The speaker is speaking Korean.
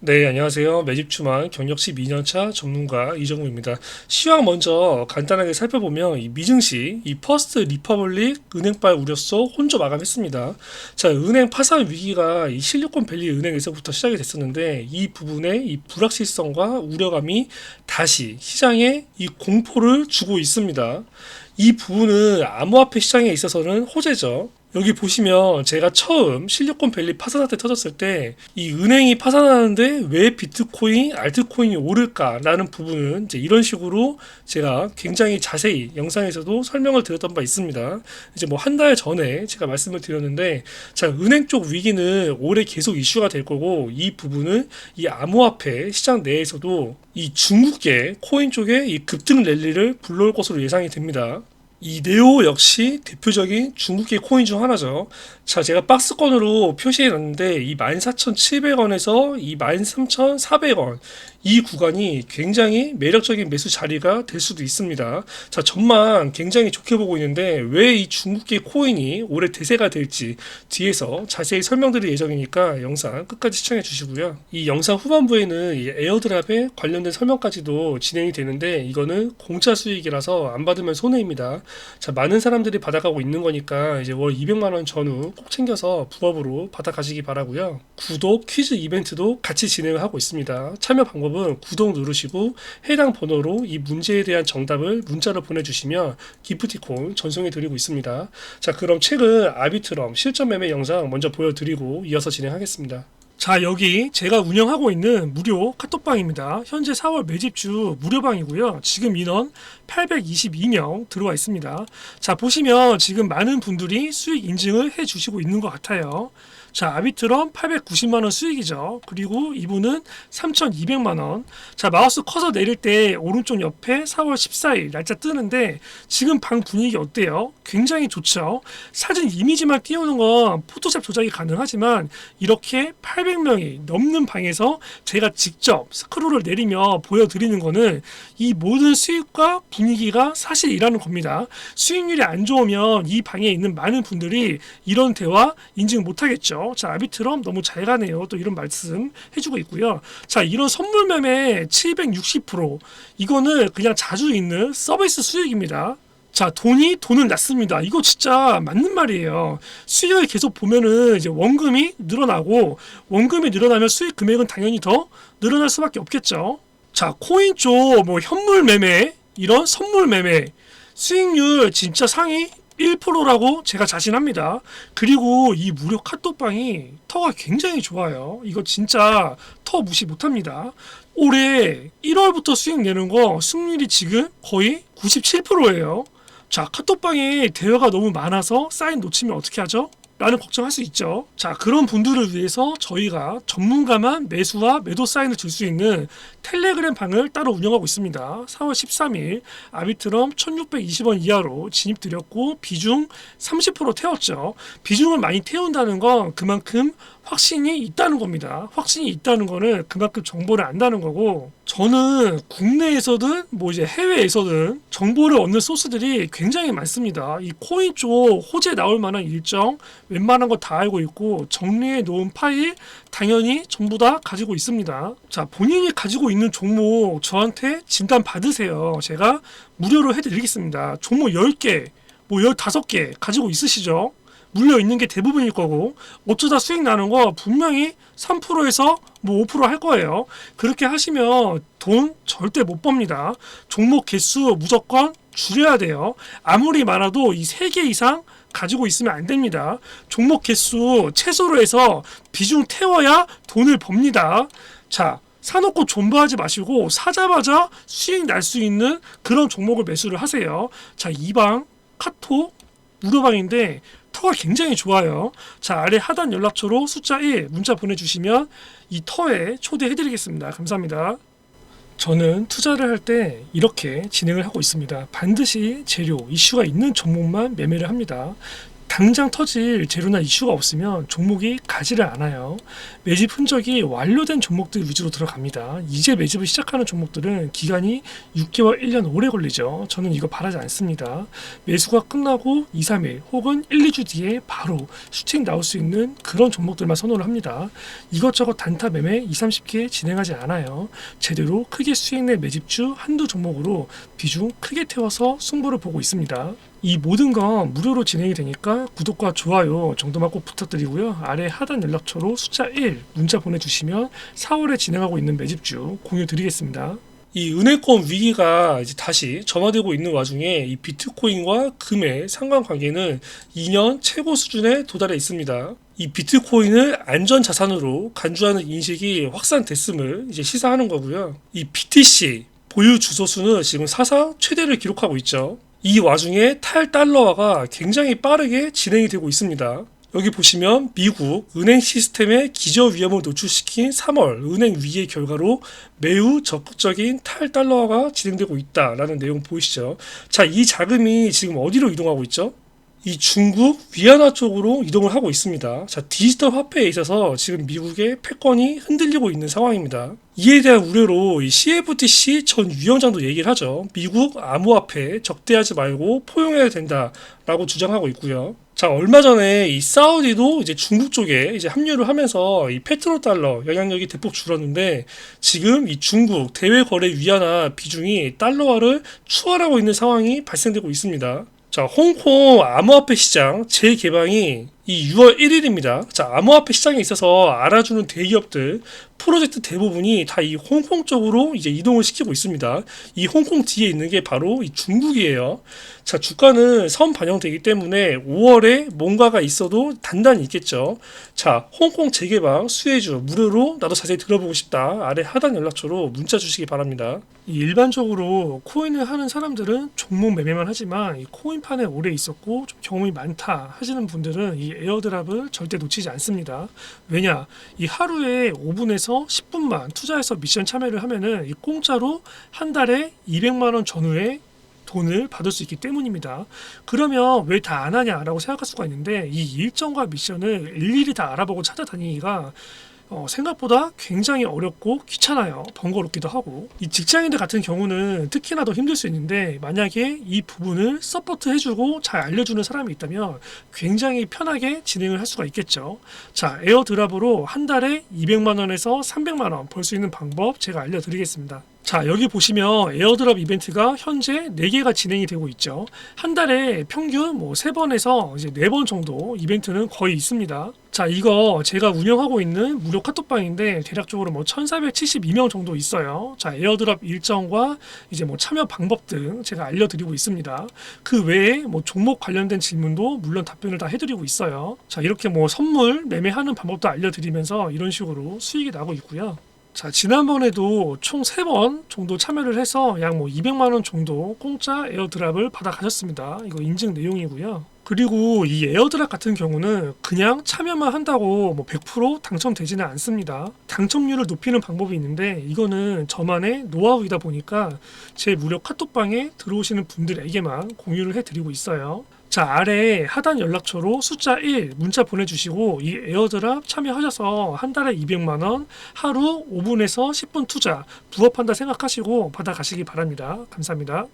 네, 안녕하세요. 매집주만 경력 12년차 전문가 이정우입니다. 시황 먼저 간단하게 살펴보면 이 미증시, 이 퍼스트 리퍼블릭 은행발 우려서 혼조 마감했습니다. 자, 은행 파산 위기가 이 실리콘 밸리 은행에서부터 시작이 됐었는데 이 부분에 이 불확실성과 우려감이 다시 시장에 이 공포를 주고 있습니다. 이 부분은 암호화폐 시장에 있어서는 호재죠. 여기 보시면 제가 처음 실리콘 밸리 파산 사태 터졌을 때 이 은행이 파산하는데 왜 비트코인, 알트코인이 오를까라는 부분은 이제 이런 식으로 제가 굉장히 자세히 영상에서도 설명을 드렸던 바 있습니다. 이제 뭐 한 달 전에 제가 말씀을 드렸는데 자 은행 쪽 위기는 올해 계속 이슈가 될 거고 이 부분은 이 암호화폐 시장 내에서도 이 중국계 코인 쪽에 이 급등 랠리를 불러올 것으로 예상이 됩니다. 이 네오 역시 대표적인 중국계 코인 중 하나죠. 자, 제가 박스권으로 표시해 놨는데 이 14,700원에서 이 13,400원 이 구간이 굉장히 매력적인 매수 자리가 될 수도 있습니다. 자, 전망 굉장히 좋게 보고 있는데 왜 이 중국계 코인이 올해 대세가 될지 뒤에서 자세히 설명드릴 예정이니까 영상 끝까지 시청해 주시고요. 이 영상 후반부에는 이 에어드랍에 관련된 설명까지도 진행이 되는데 이거는 공짜 수익이라서 안 받으면 손해입니다. 자, 많은 사람들이 받아가고 있는 거니까 이제 월 200만 원 전후 꼭 챙겨서 부업으로 받아가시기 바라고요. 구독 퀴즈 이벤트도 같이 진행을 하고 있습니다. 참여 방법은 구독 누르시고 해당 번호로 이 문제에 대한 정답을 문자로 보내주시면 기프티콘 전송해 드리고 있습니다. 자, 그럼 최근 아비트럼 실전 매매 영상 먼저 보여드리고 이어서 진행하겠습니다. 자, 여기 제가 운영하고 있는 무료 카톡방입니다. 현재 4월 매집주 무료방이고요. 지금 인원 822명 들어와 있습니다. 자, 보시면 지금 많은 분들이 수익 인증을 해 주시고 있는 것 같아요. 자, 아비트럼 890만 원 수익이죠. 그리고 이분은 3,200만 원. 자, 마우스 커서 내릴 때 오른쪽 옆에 4월 14일 날짜 뜨는데 지금 방 분위기 어때요? 굉장히 좋죠. 사진 이미지만 띄우는 건 포토샵 조작이 가능하지만 이렇게 800명이 넘는 방에서 제가 직접 스크롤을 내리며 보여드리는 거는 이 모든 수익과 분위기가 사실이라는 겁니다. 수익률이 안 좋으면 이 방에 있는 많은 분들이 이런 대화 인증 못하겠죠. 자, 아비트럼 너무 잘 가네요. 또 이런 말씀 해주고 있고요. 자, 이런 선물 매매 760% 이거는 그냥 자주 있는 서비스 수익입니다. 자, 돈이 돈은 났습니다. 이거 진짜 맞는 말이에요. 수익을 계속 보면은 이제 원금이 늘어나고 원금이 늘어나면 수익 금액은 당연히 더 늘어날 수밖에 없겠죠. 자, 코인 쪽 뭐 현물 매매 이런 선물 매매 수익률 진짜 상위 1%라고 제가 자신합니다. 그리고 이 무료 카톡방이 터가 굉장히 좋아요. 이거 진짜 터 무시 못합니다. 올해 1월부터 수익 내는 거 승률이 지금 거의 97%예요. 자, 카톡방에 대화가 너무 많아서 사인 놓치면 어떻게 하죠? 라는 걱정할 수 있죠. 자, 그런 분들을 위해서 저희가 전문가만 매수와 매도 사인을 줄 수 있는 텔레그램 방을 따로 운영하고 있습니다. 4월 13일 아비트럼 1620원 이하로 진입드렸고 비중 30% 태웠죠. 비중을 많이 태운다는 건 그만큼 확신이 있다는 겁니다. 확신이 있다는 거는 그만큼 정보를 안다는 거고 저는 국내에서든 뭐 이제 해외에서든 정보를 얻는 소스들이 굉장히 많습니다. 이 코인 쪽 호재 나올 만한 일정 웬만한 거 다 알고 있고 정리해 놓은 파일 당연히 전부 다 가지고 있습니다. 자, 본인이 가지고 있는 종목 저한테 진단 받으세요. 제가 무료로 해드리겠습니다. 종목 10개, 뭐 15개 가지고 있으시죠? 물려 있는 게 대부분일 거고 어쩌다 수익 나는 거 분명히 3%에서 뭐 5%할 거예요. 그렇게 하시면 돈 절대 못 법니다. 종목 개수 무조건 줄여야 돼요. 아무리 많아도 이 3개 이상 가지고 있으면 안 됩니다. 종목 개수 최소로 해서 비중 태워야 돈을 법니다. 자, 사놓고 존버하지 마시고 사자마자 수익 날 수 있는 그런 종목을 매수를 하세요. 자, 이방 카톡 무료방인데 터가 굉장히 좋아요. 자, 아래 하단 연락처로 숫자 1 문자 보내주시면 이 터에 초대해드리겠습니다. 감사합니다. 저는 투자를 할 때 이렇게 진행을 하고 있습니다. 반드시 재료, 이슈가 있는 종목만 매매를 합니다. 당장 터질 재료나 이슈가 없으면 종목이 가지를 않아요. 매집 흔적이 완료된 종목들 위주로 들어갑니다. 이제 매집을 시작하는 종목들은 기간이 6개월, 1년 오래 걸리죠. 저는 이거 바라지 않습니다. 매수가 끝나고 2, 3일 혹은 1, 2주 뒤에 바로 수익 나올 수 있는 그런 종목들만 선호를 합니다. 이것저것 단타 매매 2, 30개 진행하지 않아요. 제대로 크게 수익 내 매집주 한두 종목으로 비중 크게 태워서 승부를 보고 있습니다. 이 모든 건 무료로 진행이 되니까 구독과 좋아요 정도만 꼭 부탁드리고요. 아래 하단 연락처로 숫자 1 문자 보내주시면 4월에 진행하고 있는 매집주 공유 드리겠습니다. 이 은행권 위기가 이제 다시 점화되고 있는 와중에 이 비트코인과 금의 상관관계는 2년 최고 수준에 도달해 있습니다. 이 비트코인을 안전 자산으로 간주하는 인식이 확산됐음을 이제 시사하는 거고요. 이 BTC 보유 주소 수는 지금 사상 최대를 기록하고 있죠. 이 와중에 탈달러화가 굉장히 빠르게 진행이 되고 있습니다. 여기 보시면 미국 은행 시스템의 기저 위험을 노출시킨 3월 은행 위기의 결과로 매우 적극적인 탈달러화가 진행되고 있다라는 내용 보이시죠? 자, 이 자금이 지금 어디로 이동하고 있죠? 이 중국 위안화 쪽으로 이동을 하고 있습니다. 자, 디지털 화폐에 있어서 지금 미국의 패권이 흔들리고 있는 상황입니다. 이에 대한 우려로 이 CFTC 전 위원장도 얘기를 하죠. 미국 암호화폐 적대하지 말고 포용해야 된다라고 주장하고 있고요. 자, 얼마 전에 이 사우디도 이제 중국 쪽에 이제 합류를 하면서 이 페트로 달러 영향력이 대폭 줄었는데 지금 이 중국 대외 거래 위안화 비중이 달러화를 추월하고 있는 상황이 발생되고 있습니다. 자, 홍콩 암호화폐 시장 재개방이 이 6월 1일입니다. 자, 암호화폐 시장에 있어서 알아주는 대기업들 프로젝트 대부분이 다 이 홍콩 쪽으로 이제 이동을 시키고 있습니다. 이 홍콩 뒤에 있는 게 바로 이 중국이에요. 자, 주가는 선 반영되기 때문에 5월에 뭔가가 있어도 단단히 있겠죠. 자, 홍콩 재개방 수혜주 무료로 나도 자세히 들어보고 싶다. 아래 하단 연락처로 문자 주시기 바랍니다. 일반적으로 코인을 하는 사람들은 종목 매매만 하지만 이 코인판에 오래 있었고 좀 경험이 많다 하시는 분들은 이 에어드랍을 절대 놓치지 않습니다. 왜냐? 이 하루에 5분에서 10분만 투자해서 미션 참여를 하면은 이 공짜로 한 달에 200만 원 전후에 돈을 받을 수 있기 때문입니다. 그러면 왜 다 안 하냐라고 생각할 수가 있는데 이 일정과 미션을 일일이 다 알아보고 찾아다니기가 어, 생각보다 굉장히 어렵고 귀찮아요. 번거롭기도 하고. 이 직장인들 같은 경우는 특히나 더 힘들 수 있는데 만약에 이 부분을 서포트 해주고 잘 알려주는 사람이 있다면 굉장히 편하게 진행을 할 수가 있겠죠. 자, 에어드랍으로 한 달에 200만 원에서 300만 원 벌 수 있는 방법 제가 알려드리겠습니다. 자, 여기 보시면 에어드랍 이벤트가 현재 4개가 진행이 되고 있죠. 한 달에 평균 뭐 3번에서 이제 4번 정도 이벤트는 거의 있습니다. 자, 이거 제가 운영하고 있는 무료 카톡방인데 대략적으로 뭐 1472명 정도 있어요. 자, 에어드랍 일정과 이제 뭐 참여 방법 등 제가 알려드리고 있습니다. 그 외에 뭐 종목 관련된 질문도 물론 답변을 다 해드리고 있어요. 자, 이렇게 뭐 선물 매매하는 방법도 알려드리면서 이런 식으로 수익이 나고 있고요. 자, 지난번에도 총 3번 정도 참여를 해서 약 뭐 200만 원 정도 공짜 에어드랍을 받아 가셨습니다. 이거 인증 내용이고요. 그리고 이 에어드랍 같은 경우는 그냥 참여만 한다고 뭐 100% 당첨되지는 않습니다. 당첨률을 높이는 방법이 있는데 이거는 저만의 노하우이다 보니까 제 무료 카톡방에 들어오시는 분들에게만 공유를 해드리고 있어요. 자 아래 하단 연락처로 숫자 1 문자 보내주시고 이 에어드랍 참여하셔서 한 달에 200만 원 하루 5분에서 10분 투자 부업한다 생각하시고 받아가시기 바랍니다. 감사합니다.